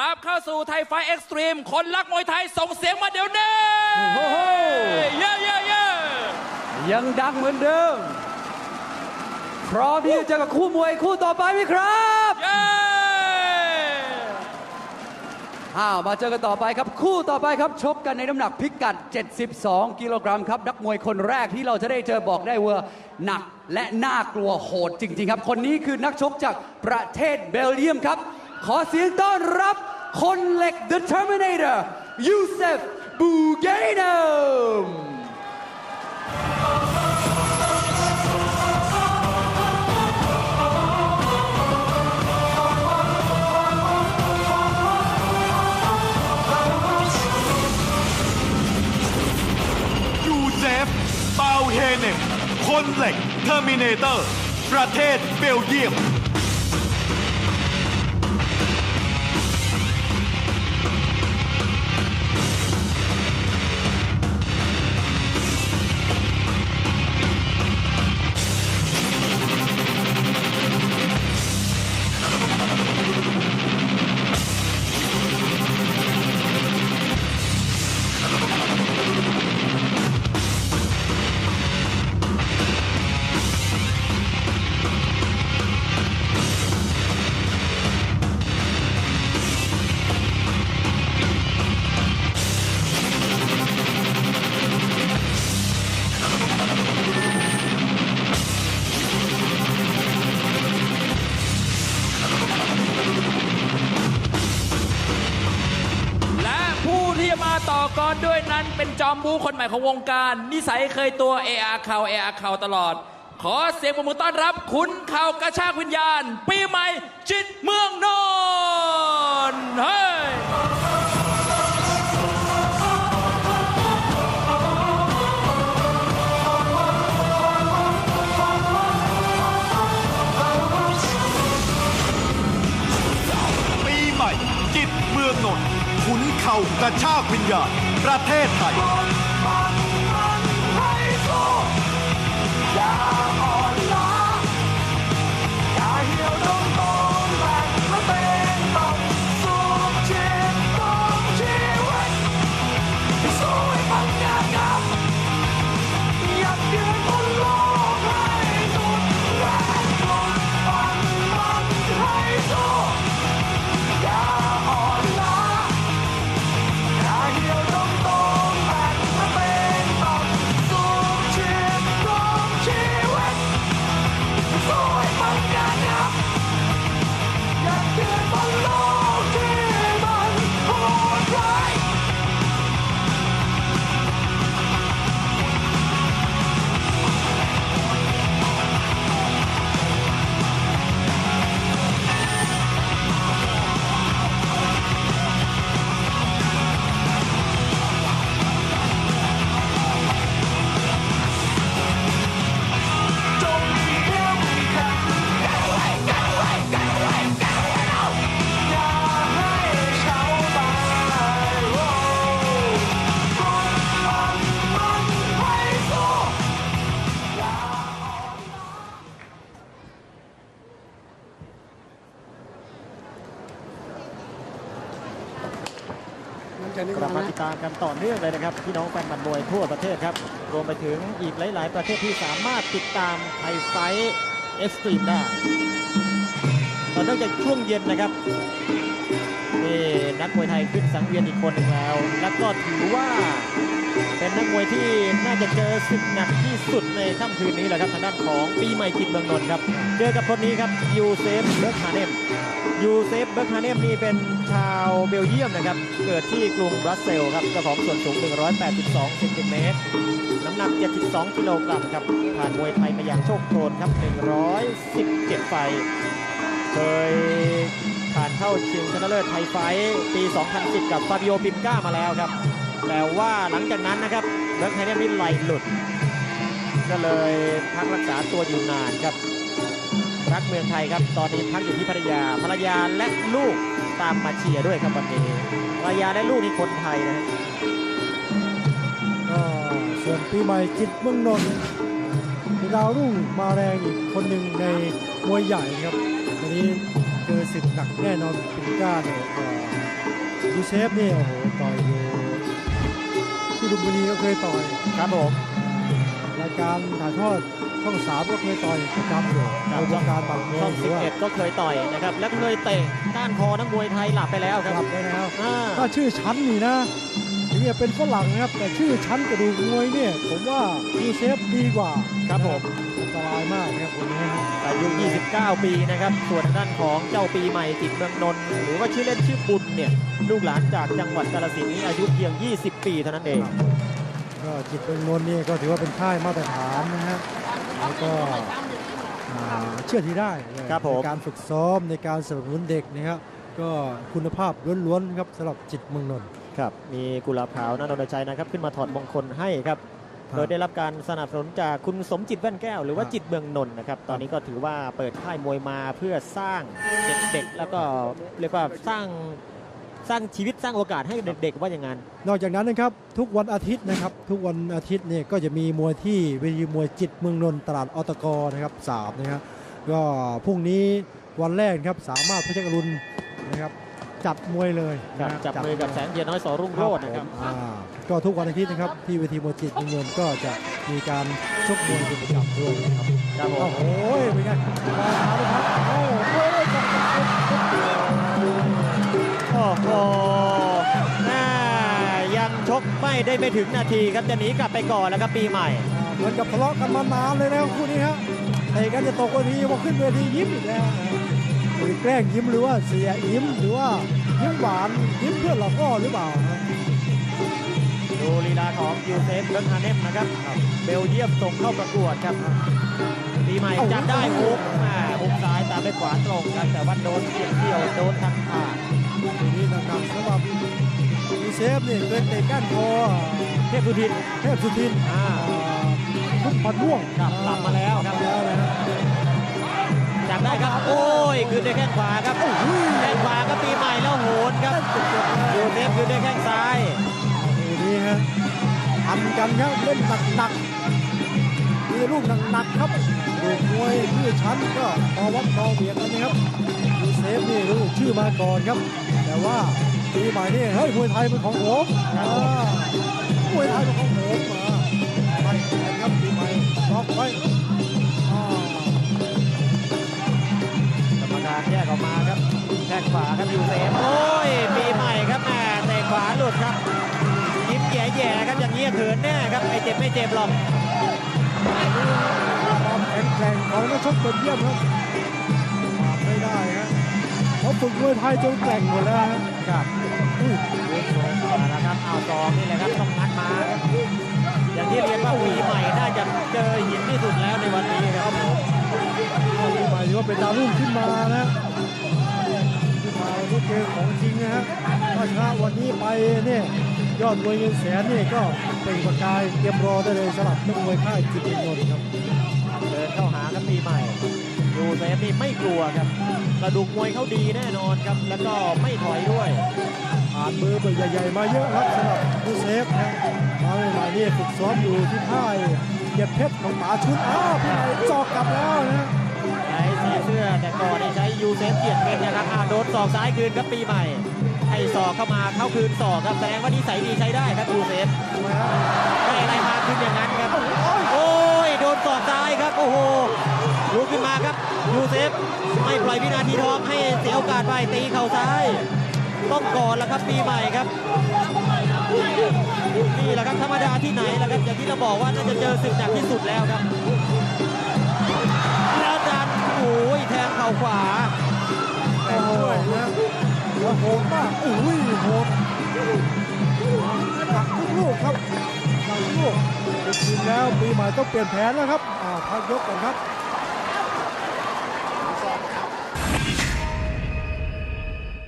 กลับเข้าสู่ไทยไฟเอ็กซ์ตรีม คนรักมวยไทยส่งเสียงมาเดี๋ยวนี้โอ้โห เย้เย้เย้ยังดังเหมือนเดิม พร้อมที่จะเจอกับคู่มวยคู่ต่อไปไหมครับเย้อ้าวมาเจอกันต่อไปครับ คู่ต่อไปครับชกกันในน้ำหนักพิกัด 72 กิโลกรัมครับ นักมวยคนแรกที่เราจะได้เจอบอกได้ว่าหนักและน่ากลัวโหดจริง ๆ ครับ คนนี้คือนักชกจากประเทศเบลเยียมครับ ขอเสียงต้อนรับ คนเหล็ก The Terminator ยูเซฟบูเกนมยูเซฟเปาเฮเนมคนเหล็กเทอร์มินเตอร์ ประเทศเบลเยียม ต่อกรด้วยนั้นเป็นจอมบูคนใหม่ของวงการ นิสัยเคยตัวเออาเข่าเออาเข่าตลอด ขอเสียงปรบมือต้อนรับคุณเข่ากระชากวิญญาณ ปีใหม่จิตเมืองนนท์เฮ้ ระชากวิญญาณประเทศไทยามกันต่อเนื่องเลยนะครับพี่น้องแฟนบันมวยทั่วประเทศครับ รวมไปถึงอีกหลาย ๆ ประเทศที่สามารถติดตามไทยไฟเอ็กซ์ตรีมได้ต่อเนื่องจากช่วงเย็นนะครับนี่นักมวยไทยขึ้นสังเวียนอีกคนหนึ่งแล้ว และก็ถือว่า เป็นนักมวยที่น่าจะเจอศึกหนักที่สุดในค่ำคืนนี้แหละครับทางด้านของปีใหม่จิตเมืองนนท์ครับ เจอกับคนนี้ครับยูเซฟเบิร์กฮาเนมยูเซฟเบิร์กฮาเนมนี่เป็นชาวเบลเยียมนะครับ เกิดที่กรุงบรัสเซลส์ครับเจ้าของส่วนสูง 182เซนติเมตรน้ำหนัก 72 กิโลกรัมครับ ผ่านมวยไทยมาอย่างโชคโชนครับ 117 ไฟท์เคยผ่านเข้าชิงชนะเลิศไทยไฟท์ปี 2010 กับฟาบิโอปิมก้ามาแล้วครับ แต่ว่าหลังจากนั้นนะครับเบิร์กไฮเนมนี่ไหลหลุด ก็เลยพักรักษาตัวอยู่นานครับรักเมืองไทยครับ ตอนนี้พักอยู่ที่ภรรยา ภรรยาและลูกตามมาเชียร์ด้วยครับวันนี้ภรรยาและลูกนี่คนไทยนะก็ส่วนปีใหม่จิตเมืองนนท์ดาวรุ่งมาแรงอีกคนหนึ่งในมวยใหญ่ครับวันนี้เจอศึกหนักแน่นอนปินก้าเนี่ยยูเซฟเนี่ยโอ้โหต่อยอยู่ ที่ลุมพินีก็เคยต่อยครับผมรายการถ่ายทอดช่องสามก็เคยต่อยประจำอยู่ในวงการบังมวช่อยงหรือว่า11ก็เคยต่อยนะครับ และเคยเตะก้านคอนักมวยไทยหลับไปแล้วครับกลับไปแล้วอ่าถ้าชื่อชั้นนี่นะ ถึงจะเป็นฝรั่งนะครับ แต่ชื่อชั้นกระดูกมวยเนี่ยผมว่ายูเซฟดีกว่าครับผมอันตรายมากนะครับคนนี้ครับอายุ 29 ปีนะครับ ส่วนทางด้านของเจ้าปีใหม่จิตเมืองนนท์หรือว่าชื่อเล่นชื่อบุญเนี่ยลูกหลานจากจังหวัดกาฬสินธุ์นี้อายุเพียง 20 ปีเท่านั้นเองก็จิตเมืองนนท์นี่ก็ถือว่าเป็นค่ายมาตรฐานนะฮะแล้วก็อ่าเชื่อที่ได้เลยครับผมในการฝึกซ้อมในการสนับสนุนเด็กนะครับก็คุณภาพล้วนๆครับสำหรับจิตเมืองนนท์ ครับมีกุหลาบขาวนาโนนชัยนะครับ ขึ้นมาถอดมงคลให้ครับครับ โดยได้รับการสนับสนุนจากคุณสมจิตแว่นแก้ว หรือว่าครับจิตเมืองนนท์นะครับ ตอนนี้ก็ถือว่าเปิดค่ายมวยมาเพื่อสร้างเด็กๆแล้วก็เรียกว่าสร้างสร้างชีวิตสร้างโอกาสให้เด็กๆว่าอย่างนั้น นอกจากนั้นนะครับทุกวันอาทิตย์นะครับ ทุกวันอาทิตย์เนี่ยก็จะมีมวยที่เวทีมวยจิตเมืองนนท์ตลาดอตกนะครับสามนะครับก็พรุ่งนี้วันแรกนะครับสามารถพิชกรุณนะครับ จัดมวยเลยครับนะจับมือกับแสงเทียนน้อยสอรุ่งโรจน์นะครับผมอ่าก็ทุกวันอาทิตย์นะครับที่เวทีมวยจิตเมืองนนท์ก็จะมีการชกมวยเป็นประจำด้วยนะครับครับผโอ้มโหเป็นไงมาเลยครับโอ้โหมวยได้จับจับจับจับโอ้โหแม่ยังชกไม่ได้ไม่ถึงนาทีครับจะหนีกลับไปก่อนแล้วครับปีใหม่อ่าเหมือนกับทะเลาะกันมานานเลยนะคู่นี้ฮะเตะกันจะตกเวทีพอขึ้นเวทียิ้มอีกแล้วนะ หรือแกล้งยิ้มหรือว่าเสียยิ้มหรือว่ายิ้มหวานยิ้มเพื่อนหลอกล่อหรือเปล่าครับดูลีลาของกิวเซฟเบิร์กฮาเนมนะครับ เบลเยียมส่งเข้าประกวดครับปีใหม่จับได้ฮุกแม่ฮุกซ้ายตามด้วยขวาตรงครับแต่ว่าโดนเกี่ยวเกี่ยวโดนทางผ่านทีนี้หนักๆสำหรับยูเซฟนี่เคยเตะก้านคอเทพสุทินเทพสุทินอ่าทุกพันม่วงครับกลับมาแล้วครับกลับมาแล้วนะ ฮะจับได้ครับ โอ้ยคืนด้วยแข้งขวาครับแข้งขวาครับปีใหม่แล้วโหนครับยูเซฟคืนด้วยแข้งซ้ายทีนี้ฮะทันกันครับเล่นหนักๆมีลูกหนักๆครับดูมวยชื่อชั้นก็พอวัดพอเบียดกันนะครับยูเซฟนี่รู้ชื่อมาก่อนครับ แต่ว่าปีใหม่นี่เฮ้ยมวยไทยเป็นของผมอ่ามวยไทยเป็นของผมมาไปแขนครับปีใหม่ล็อกไว้ กรรมการแยกออกมาครับแข้งขวาครับยูเซฟโอ้ยปีใหม่ครับแม่เตะขวาหลุดครับยิ้มแย่ๆครับอย่างนี้ยเขินแน่ครับไอเจ็บไม่เจ็บหรอกความแข็งแกร่งของนักชกเป็นเยี่ยมครับมาไม่ได้ฮะเขาฝึกมวยไทยจนแกร่งหมดแล้วฮะครับอุ้ยเอาละครับเอาซองนี่แหละครับต้องงัดมาครับอย่างที่เรียนว่าปีใหม่น่าจะเจอหินที่สุดแล้วในวันนี้ครับ ปีใหม่ถือว่าเป็นดาวรุ่งขึ้นมานะขึ้นมาวันนี้เจอของจริงนะฮะถ้าชนะวันนี้ไปเนี่ยยอดมวยเงินแสนนี่ก็เป็นประกายเตรียมรอได้เลยสำหรับนักมวยค่ายจิตเงินนท์ครับเดินเข้าหาครับปีใหม่ดูเซฟนี่ไม่กลัวครับกระดูกมวยเขาดีแน่นอนครับ แล้วก็ไม่ถอยด้วยผ่านมือเบอร์ใหญ่ๆมาเยอะครับสำหรับผู้เซฟนะมาใหม่ๆนี่ฝึกซ้อมอยู่ที่ค่ายเก็บเพชรของป๋าชุดอ้าวพี่ใหม่จอกกลับแล้วนะใช้สี เสื้อแต่ก่อนใช้ยูเซฟเกียรติเพชรนะครับอ่าโดนศอกซ้ายคืนครับปีใหม่ให้ศอกเข้ามาเข้าคืนศอกครับแสดงว่านิสัยดีใช้ได้ครับยูเซฟไมฮะได้อะไรมาคืนอย่างนั้นครับโอ้ยโดนศอกซ้ายครับโอ้โหลุกขึ้นมาครับยูเซฟไม่ปล่อยวินาทีทองให้เสียโอกาสไปตีเข่าซ้าย ต้องก่อนแล้วครับปีใหม่ครับนี่แหละครับธรรมดาที่ไหนล่ะครับอย่างที่เราบอกว่าน่าจะเจอศึกหนักที่สุดแล้วครับ ยแทงเข่าขวาแต่ด้วยนะโอ้โหดมากอุ้ยโหดกักทุกลูกครับกักทุกลูกจริงแล้วปีใหม่ต้องเปลี่ยนแผนแล้วครับอ่าพักยกก่อนครับ